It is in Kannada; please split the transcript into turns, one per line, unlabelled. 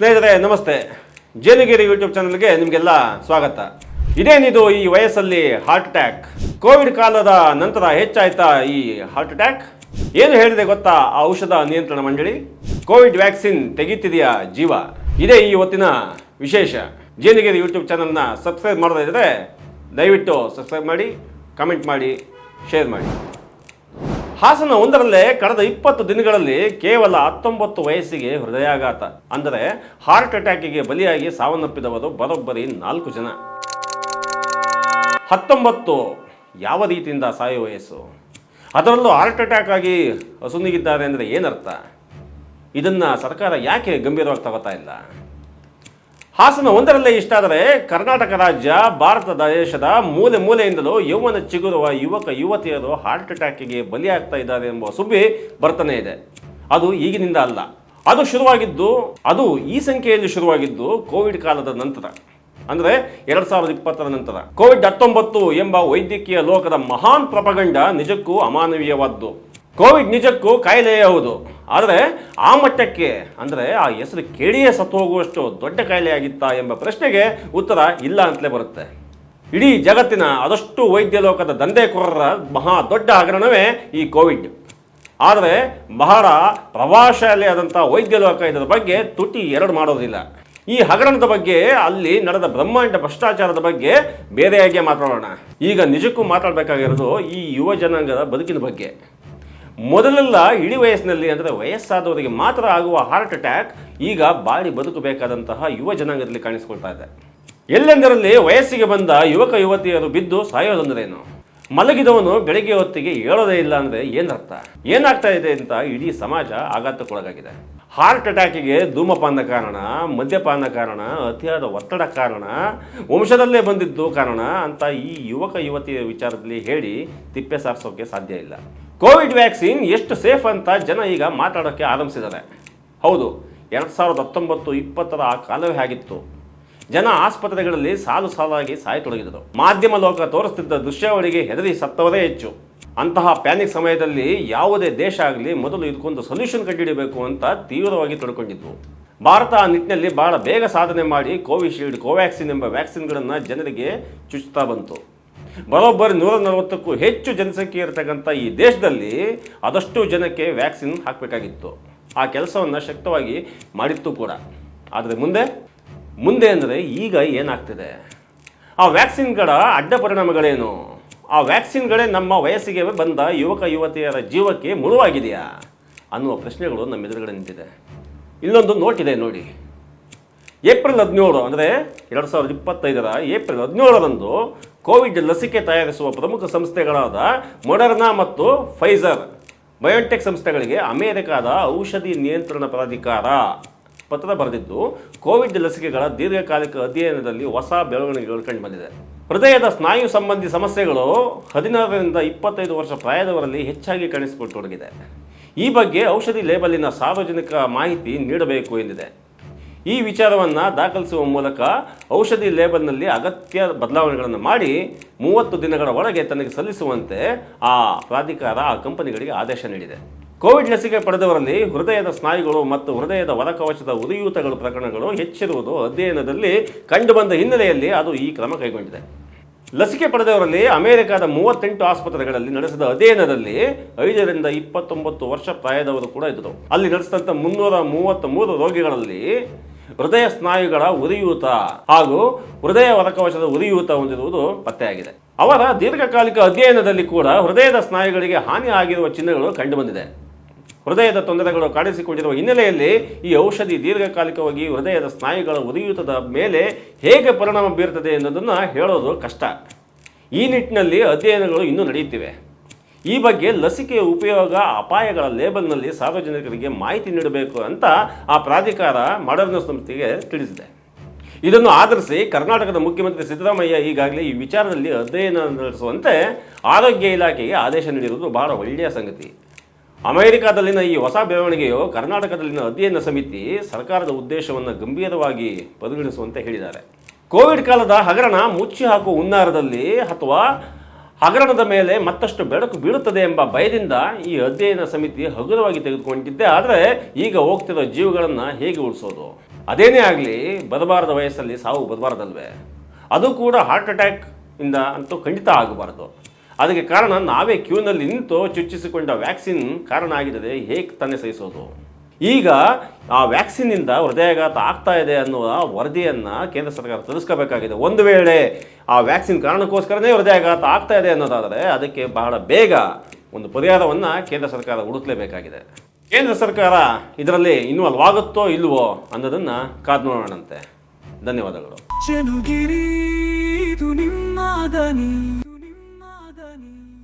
ಸ್ನೇಹಿತರೆ, ನಮಸ್ತೆ. ಜೇನುಗಿರಿ ಯೂಟ್ಯೂಬ್ ಚಾನಲ್ಗೆ ನಿಮಗೆಲ್ಲ ಸ್ವಾಗತ. ಇದೇನಿದು ಈ ವಯಸ್ಸಲ್ಲಿ ಹಾರ್ಟ್ ಅಟ್ಯಾಕ್ ಕೋವಿಡ್ ಕಾಲದ ನಂತರ ಹೆಚ್ಚಾಯ್ತಾ ಈ ಹಾರ್ಟ್ ಅಟ್ಯಾಕ್ ಏನು ಹೇಳಿದೆ ಗೊತ್ತಾ ಆ ಔಷಧ ನಿಯಂತ್ರಣ ಮಂಡಳಿ? ಕೋವಿಡ್ ವ್ಯಾಕ್ಸಿನ್ ತೆಗೀತಿದೆಯಾ ಜೀವ? ಇದೇ ಈ ಹೊತ್ತಿನ ವಿಶೇಷ. ಜೇನುಗಿರಿ ಯೂಟ್ಯೂಬ್ ಚಾನಲ್ನ ಸಬ್ಸ್ಕ್ರೈಬ್ ಮಾಡೋದಿದ್ರೆ ದಯವಿಟ್ಟು ಸಬ್ಸ್ಕ್ರೈಬ್ ಮಾಡಿ ಕಮೆಂಟ್ ಮಾಡಿ ಶೇರ್ ಮಾಡಿ. ಹಾಸನ ಒಂದರಲ್ಲೇ ಕಳೆದ ಇಪ್ಪತ್ತು ದಿನಗಳಲ್ಲಿ ಕೇವಲ ಹತ್ತೊಂಬತ್ತು ವಯಸ್ಸಿಗೆ ಹೃದಯಾಘಾತ. ಅಂದರೆ ಹಾರ್ಟ್ ಅಟ್ಯಾಕಿಗೆ ಬಲಿಯಾಗಿ ಸಾವನ್ನಪ್ಪಿದವರು ಬರೋಬ್ಬರಿ ನಾಲ್ಕು ಜನ. ಹತ್ತೊಂಬತ್ತು ಯಾವ ರೀತಿಯಿಂದ ಸಾಯುವ ವಯಸ್ಸು? ಅದರಲ್ಲೂ ಹಾರ್ಟ್ ಅಟ್ಯಾಕ್ ಆಗಿ ಹಸುನಿಗಿದ್ದಾರೆ ಅಂದರೆ ಏನರ್ಥ? ಇದನ್ನು ಸರ್ಕಾರ ಯಾಕೆ ಗಂಭೀರವಾಗಿ ತಗೋತಾ ಇಲ್ಲ? ಹಾಸನ ಒಂದರಲ್ಲೇ ಇಷ್ಟಾದರೆ ಕರ್ನಾಟಕ ರಾಜ್ಯ ಭಾರತ ದೇಶದ ಮೂಲೆ ಮೂಲೆಯಿಂದಲೂ ಯೌವನ ಚಿಗುರುವ ಯುವಕ, ಯುವತಿಯರು ಹಾರ್ಟ್ ಅಟ್ಯಾಕಿಗೆ ಬಲಿಯಾಗ್ತಾ ಇದ್ದಾರೆ ಎಂಬ ಸುದ್ದಿ ಬರ್ತಾನೆ ಇದೆ. ಅದು ಈಗಿನಿಂದ ಅಲ್ಲ. ಅದು ಶುರುವಾಗಿದ್ದು, ಅದು ಈ ಸಂಖ್ಯೆಯಲ್ಲಿ ಶುರುವಾಗಿದ್ದು ಕೋವಿಡ್ ಕಾಲದ ನಂತರ. ಅಂದರೆ ಎರಡು ಸಾವಿರದ ಇಪ್ಪತ್ತರ ನಂತರ. ಕೋವಿಡ್ ಹತ್ತೊಂಬತ್ತು ಎಂಬ ವೈದ್ಯಕೀಯ ಲೋಕದ ಮಹಾನ್ ಪ್ರಪಗಂಡ ನಿಜಕ್ಕೂ ಅಮಾನವೀಯವಾದ್ದು. ಕೋವಿಡ್ ನಿಜಕ್ಕೂ ಕಾಯಿಲೆಯೇ ಹೌದು. ಆದರೆ ಆ ಮಟ್ಟಕ್ಕೆ, ಅಂದರೆ ಆ ಹೆಸರು ಕೇಳಿಯೇ ಸತ್ತು ಹೋಗುವಷ್ಟು ದೊಡ್ಡ ಕಾಯಿಲೆಯಾಗಿತ್ತಾ ಎಂಬ ಪ್ರಶ್ನೆಗೆ ಉತ್ತರ ಇಲ್ಲ ಅಂತಲೇ ಬರುತ್ತೆ. ಇಡೀ ಜಗತ್ತಿನ ಅದಷ್ಟು ವೈದ್ಯ ಲೋಕದ ದಂಧೆಕೋರರ ಮಹಾ ದೊಡ್ಡ ಹಗರಣವೇ ಈ ಕೋವಿಡ್. ಆದರೆ ಬಹಳ ಪ್ರಭಾವಶಾಲಿಯಾದಂಥ ವೈದ್ಯ ಲೋಕ ಇದರ ಬಗ್ಗೆ ತುಟಿ ಎರಡು ಮಾಡೋದಿಲ್ಲ. ಈ ಹಗರಣದ ಬಗ್ಗೆ ಅಲ್ಲಿ ನಡೆದ ಬ್ರಹ್ಮಾಂಡ ಭ್ರಷ್ಟಾಚಾರದ ಬಗ್ಗೆ ಬೇರೆಯಾಗಿಯೇ ಮಾತಾಡೋಣ. ಈಗ ನಿಜಕ್ಕೂ ಮಾತಾಡಬೇಕಾಗಿರೋದು ಈ ಯುವ ಜನಾಂಗದ ಬದುಕಿನ ಬಗ್ಗೆ. ಮೊದಲೆಲ್ಲ ಇಳಿ ವಯಸ್ಸಿನಲ್ಲಿ ಅಂದರೆ ವಯಸ್ಸಾದವರಿಗೆ ಮಾತ್ರ ಆಗುವ ಹಾರ್ಟ್ ಅಟ್ಯಾಕ್ ಈಗ ಬಾಡಿ ಬದುಕಬೇಕಾದಂತಹ ಯುವ ಜನಾಂಗದಲ್ಲಿ ಕಾಣಿಸ್ಕೊಳ್ತಾ ಇದೆ. ಎಲ್ಲೆಂದರಲ್ಲಿ ವಯಸ್ಸಿಗೆ ಬಂದ ಯುವಕ ಯುವತಿಯರು ಬಿದ್ದು ಸಾಯೋದಂದ್ರೇನು ಮಲಗಿದವನು ಬೆಳಗ್ಗೆ ಹೊತ್ತಿಗೆ ಹೇಳೋದೇ ಇಲ್ಲ ಅಂದರೆ ಏನರ್ಥ ಏನಾಗ್ತಾ ಇದೆ ಅಂತ ಇಡೀ ಸಮಾಜ ಆಘಾತಕ್ಕೊಳಗಾಗಿದೆ. ಹಾರ್ಟ್ ಅಟ್ಯಾಕಿಗೆ ಧೂಮಪಾನದ ಕಾರಣ ಮದ್ಯಪಾನ ಕಾರಣ, ಅತಿಯಾದ ಒತ್ತಡ ಕಾರಣ, ವಂಶದಲ್ಲೇ ಬಂದಿದ್ದು ಕಾರಣ ಅಂತ ಈ ಯುವಕ ಯುವತಿಯ ವಿಚಾರದಲ್ಲಿ ಹೇಳಿ ತಿಪ್ಪೆ ಸಾರಿಸೋಕೆ ಸಾಧ್ಯ ಇಲ್ಲ. ಕೋವಿಡ್ ವ್ಯಾಕ್ಸಿನ್ ಎಷ್ಟು ಸೇಫ್ ಅಂತ ಜನ ಈಗ ಮಾತಾಡೋಕ್ಕೆ ಆರಂಭಿಸಿದ್ದಾರೆ. ಹೌದು, ಎರಡು ಸಾವಿರದ ಹತ್ತೊಂಬತ್ತು ಇಪ್ಪತ್ತರ ಆ ಕಾಲವೇ ಆಗಿತ್ತು. ಜನ ಆಸ್ಪತ್ರೆಗಳಲ್ಲಿ ಸಾಲು ಸಾಲಾಗಿ ಸಾಯತೊಡಗಿದರು. ಮಾಧ್ಯಮ ಲೋಕ ತೋರಿಸ್ತಿದ್ದ ದೃಶ್ಯಾವಳಿಗೆ ಹೆದರಿ ಸತ್ತವರೇ ಹೆಚ್ಚು. ಅಂತಹ ಪ್ಯಾನಿಕ್ ಸಮಯದಲ್ಲಿ ಯಾವುದೇ ದೇಶ ಆಗಲಿ ಮೊದಲು ಇದಕ್ಕೊಂದು ಸೊಲ್ಯೂಷನ್ ಕಂಡುಹಿಡಬೇಕು ಅಂತ ತೀವ್ರವಾಗಿ ತೊಡ್ಕೊಂಡಿದ್ವು ಭಾರತ ಆ ನಿಟ್ಟಿನಲ್ಲಿ ಬಹಳ ಬೇಗ ಸಾಧನೆ ಮಾಡಿ ಕೋವಿಶೀಲ್ಡ್, ಕೋವ್ಯಾಕ್ಸಿನ್ ಎಂಬ ವ್ಯಾಕ್ಸಿನ್ಗಳನ್ನು ಜನರಿಗೆ ಚುಚ್ಚುತ್ತಾ ಬಂತು. ಬರೋಬ್ಬರಿ ನೂರ ನಲವತ್ತಕ್ಕೂ ಹೆಚ್ಚು ಜನಸಂಖ್ಯೆ ಇರತಕ್ಕಂಥ ಈ ದೇಶದಲ್ಲಿ ಆದಷ್ಟು ಜನಕ್ಕೆ ವ್ಯಾಕ್ಸಿನ್ ಹಾಕಬೇಕಾಗಿತ್ತು. ಆ ಕೆಲಸವನ್ನು ಶಕ್ತವಾಗಿ ಮಾಡಿತ್ತು ಕೂಡ. ಆದರೆ ಮುಂದೆ ಮುಂದೆ ಅಂದರೆ ಈಗ ಏನಾಗ್ತಿದೆ? ಆ ವ್ಯಾಕ್ಸಿನ್ಗಳ ಅಡ್ಡ ಪರಿಣಾಮಗಳೇನು? ಆ ವ್ಯಾಕ್ಸಿನ್ಗಳೇ ನಮ್ಮ ವಯಸ್ಸಿಗೆ ಬಂದ ಯುವಕ ಯುವತಿಯರ ಜೀವಕ್ಕೆ ಮುಳುವಾಗಿದೆಯಾ ಅನ್ನುವ ಪ್ರಶ್ನೆಗಳು ನಮ್ಮ ಎದುರುಗಡೆ ನಿಂತಿದೆ. ಇಲ್ಲೊಂದು ನೋಟ್ ಇದೆ ನೋಡಿ. ಏಪ್ರಿಲ್ ಹದಿನೇಳು ಅಂದರೆ ಎರಡು ಸಾವಿರದ ಇಪ್ಪತ್ತೈದರ ಏಪ್ರಿಲ್ ಹದಿನೇಳರಂದು ಕೋವಿಡ್ ಲಸಿಕೆ ತಯಾರಿಸುವ ಪ್ರಮುಖ ಸಂಸ್ಥೆಗಳಾದ ಮೊಡರ್ನಾ ಮತ್ತು ಫೈಜರ್ ಬಯೋಟೆಕ್ ಸಂಸ್ಥೆಗಳಿಗೆ ಅಮೆರಿಕದ ಔಷಧಿ ನಿಯಂತ್ರಣ ಪ್ರಾಧಿಕಾರ. ಪತ್ರ ಬರೆದಿದ್ದು, ಕೋವಿಡ್ ಲಸಿಕೆಗಳ ದೀರ್ಘಕಾಲಿಕ ಅಧ್ಯಯನದಲ್ಲಿ ಹೊಸ ಬೆಳವಣಿಗೆಗಳು ಕಂಡುಬಂದಿದೆ. ಹೃದಯದ ಸ್ನಾಯು ಸಂಬಂಧಿ ಸಮಸ್ಯೆಗಳು ಹದಿನಾರರಿಂದ ಇಪ್ಪತ್ತೈದು ವರ್ಷ ಪ್ರಾಯದವರಲ್ಲಿ ಹೆಚ್ಚಾಗಿ ಕಾಣಿಸಿಕೊಟ್ಟೊಡಗಿದೆ. ಈ ಬಗ್ಗೆ ಔಷಧಿ ಲೇಬಲಿನ ಸಾರ್ವಜನಿಕ ಮಾಹಿತಿ ನೀಡಬೇಕು ಎಂದಿದೆ. ಈ ವಿಚಾರವನ್ನು ದಾಖಲಿಸುವ ಮೂಲಕ ಔಷಧಿ ಲೇಬಲ್ನಲ್ಲಿ ಅಗತ್ಯ ಬದಲಾವಣೆಗಳನ್ನು ಮಾಡಿ ಮೂವತ್ತು ದಿನಗಳ ಒಳಗೆ ತನಗೆ ಸಲ್ಲಿಸುವಂತೆ ಆ ಪ್ರಾಧಿಕಾರ ಆ ಕಂಪನಿಗಳಿಗೆ ಆದೇಶ ನೀಡಿದೆ. ಕೋವಿಡ್ ಲಸಿಕೆ ಪಡೆದವರಲ್ಲಿ ಹೃದಯದ ಸ್ನಾಯುಗಳು ಮತ್ತು ಹೃದಯದ ಹೊರಕವಚದ ಉರಿಯೂತಗಳು ಪ್ರಕರಣಗಳು ಹೆಚ್ಚಿರುವುದು ಅಧ್ಯಯನದಲ್ಲಿ ಕಂಡುಬಂದ ಹಿನ್ನೆಲೆಯಲ್ಲಿ ಅದು ಈ ಕ್ರಮ ಕೈಗೊಂಡಿದೆ. ಲಸಿಕೆ ಪಡೆದವರಲ್ಲಿ ಅಮೆರಿಕದ ಮೂವತ್ತೆಂಟು ಆಸ್ಪತ್ರೆಗಳಲ್ಲಿ ನಡೆಸಿದ ಅಧ್ಯಯನದಲ್ಲಿ ಐದರಿಂದ ಇಪ್ಪತ್ತೊಂಬತ್ತು ವರ್ಷ ಪ್ರಾಯದವರು ಕೂಡ ಇದ್ದರು. ಅಲ್ಲಿ ನಡೆಸಿದಂಥ ಮುನ್ನೂರ ಮೂವತ್ತ್ ಮೂರು ರೋಗಿಗಳಲ್ಲಿ ಹೃದಯ ಸ್ನಾಯುಗಳ ಉರಿಯೂತ ಹಾಗೂ ಹೃದಯ ವರಕವಶದ ಉರಿಯೂತ ಹೊಂದಿರುವುದು ಪತ್ತೆಯಾಗಿದೆ. ಅವರ ದೀರ್ಘಕಾಲಿಕ ಅಧ್ಯಯನದಲ್ಲಿ ಕೂಡ ಹೃದಯದ ಸ್ನಾಯುಗಳಿಗೆ ಹಾನಿ ಆಗಿರುವ ಚಿಹ್ನೆಗಳು ಕಂಡುಬಂದಿದೆ. ಹೃದಯದ ತೊಂದರೆಗಳು ಕಾಣಿಸಿಕೊಂಡಿರುವ ಹಿನ್ನೆಲೆಯಲ್ಲಿ ಈ ಔಷಧಿ ದೀರ್ಘಕಾಲಿಕವಾಗಿ ಹೃದಯದ ಸ್ನಾಯುಗಳ ಉರಿಯೂತದ ಮೇಲೆ ಹೇಗೆ ಪರಿಣಾಮ ಬೀರುತ್ತದೆ ಎನ್ನುವುದನ್ನು ಹೇಳೋದು ಕಷ್ಟ. ಈ ನಿಟ್ಟಿನಲ್ಲಿ ಅಧ್ಯಯನಗಳು ಇನ್ನೂ ನಡೆಯುತ್ತಿವೆ. ಈ ಬಗ್ಗೆ ಲಸಿಕೆಯ ಉಪಯೋಗ, ಅಪಾಯಗಳ ಲೇಬಲ್ನಲ್ಲಿ ಸಾರ್ವಜನಿಕರಿಗೆ ಮಾಹಿತಿ ನೀಡಬೇಕು ಅಂತ ಆ ಪ್ರಾಧಿಕಾರ ಮಾಡರ್ನ ಸಂಸ್ಥೆಗೆ ತಿಳಿಸಿದೆ. ಇದನ್ನು ಆಧರಿಸಿ ಕರ್ನಾಟಕದ ಮುಖ್ಯಮಂತ್ರಿ ಸಿದ್ದರಾಮಯ್ಯ ಈಗಾಗಲೇ ಈ ವಿಚಾರದಲ್ಲಿ ಅಧ್ಯಯನ ನಡೆಸುವಂತೆ ಆರೋಗ್ಯ ಇಲಾಖೆಗೆ ಆದೇಶ ನೀಡಿರುವುದು ಬಹಳ ಒಳ್ಳೆಯ ಸಂಗತಿ. ಅಮೆರಿಕಾದಲ್ಲಿನ ಈ ಹೊಸ ಬೆಳವಣಿಗೆಯು ಕರ್ನಾಟಕದಲ್ಲಿನ ಅಧ್ಯಯನ ಸಮಿತಿ ಸರ್ಕಾರದ ಉದ್ದೇಶವನ್ನು ಗಂಭೀರವಾಗಿ ಪರಿಗಣಿಸುವಂತೆ ಹೇಳಿದ್ದಾರೆ. ಕೋವಿಡ್ ಕಾಲದ ಹಗರಣ ಮುಚ್ಚಿ ಹಾಕುವ ಹುನ್ನಾರದಲ್ಲಿ ಅಥವಾ ಹಗರಣದ ಮೇಲೆ ಮತ್ತಷ್ಟು ಬೆಳಕು ಬೀಳುತ್ತದೆ ಎಂಬ ಭಯದಿಂದ ಈ ಅಧ್ಯಯನ ಸಮಿತಿ ಹಗುರವಾಗಿ ತೆಗೆದುಕೊಂಡಿದ್ದೆ ಆದರೆ ಈಗ ಹೋಗ್ತಿರೋ ಜೀವಗಳನ್ನು ಹೇಗೆ ಉಳಿಸೋದು? ಅದೇನೇ ಆಗಲಿ, ಬರಬಾರದ ವಯಸ್ಸಲ್ಲಿ ಸಾವು ಬರಬಾರ್ದಲ್ವೇ? ಅದು ಕೂಡ ಹಾರ್ಟ್ ಅಟ್ಯಾಕ್ ಇಂದ ಅಂತೂ ಖಂಡಿತ ಆಗಬಾರ್ದು. ಅದಕ್ಕೆ ಕಾರಣ ನಾವೇ ಕ್ಯೂನಲ್ಲಿ ನಿಂತು ಚುಚ್ಚಿಸಿಕೊಂಡ ವ್ಯಾಕ್ಸಿನ್ ಕಾರಣ ಆಗಿದೆ ಹೇಗೆ ತಾನೇ ಸಹಿಸೋದು? ಈಗ ಆ ವ್ಯಾಕ್ಸಿನ್ನಿಂದ ಹೃದಯಾಘಾತ ಆಗ್ತಾ ಇದೆ ಅನ್ನುವ ವರದಿಯನ್ನು ಕೇಂದ್ರ ಸರ್ಕಾರ ತಿಳಿಸ್ಕೋಬೇಕಾಗಿದೆ ಒಂದು ವೇಳೆ ಆ ವ್ಯಾಕ್ಸಿನ್ ಕಾರಣಕ್ಕೋಸ್ಕರನೇ ಹೃದಯಾಘಾತ ಆಗ್ತಾ ಇದೆ ಅನ್ನೋದಾದರೆ ಅದಕ್ಕೆ ಬಹಳ ಬೇಗ ಒಂದು ಪರಿಹಾರವನ್ನು ಕೇಂದ್ರ ಸರ್ಕಾರ ಹುಡುಕಲೇಬೇಕಾಗಿದೆ. ಕೇಂದ್ರ ಸರ್ಕಾರ ಇದರಲ್ಲಿ ಇನ್ವಾಲ್ವ್ ಆಗುತ್ತೋ ಇಲ್ವೋ ಅನ್ನೋದನ್ನು ಕಾದು ನೋಡೋಣಂತೆ. ಧನ್ಯವಾದಗಳು.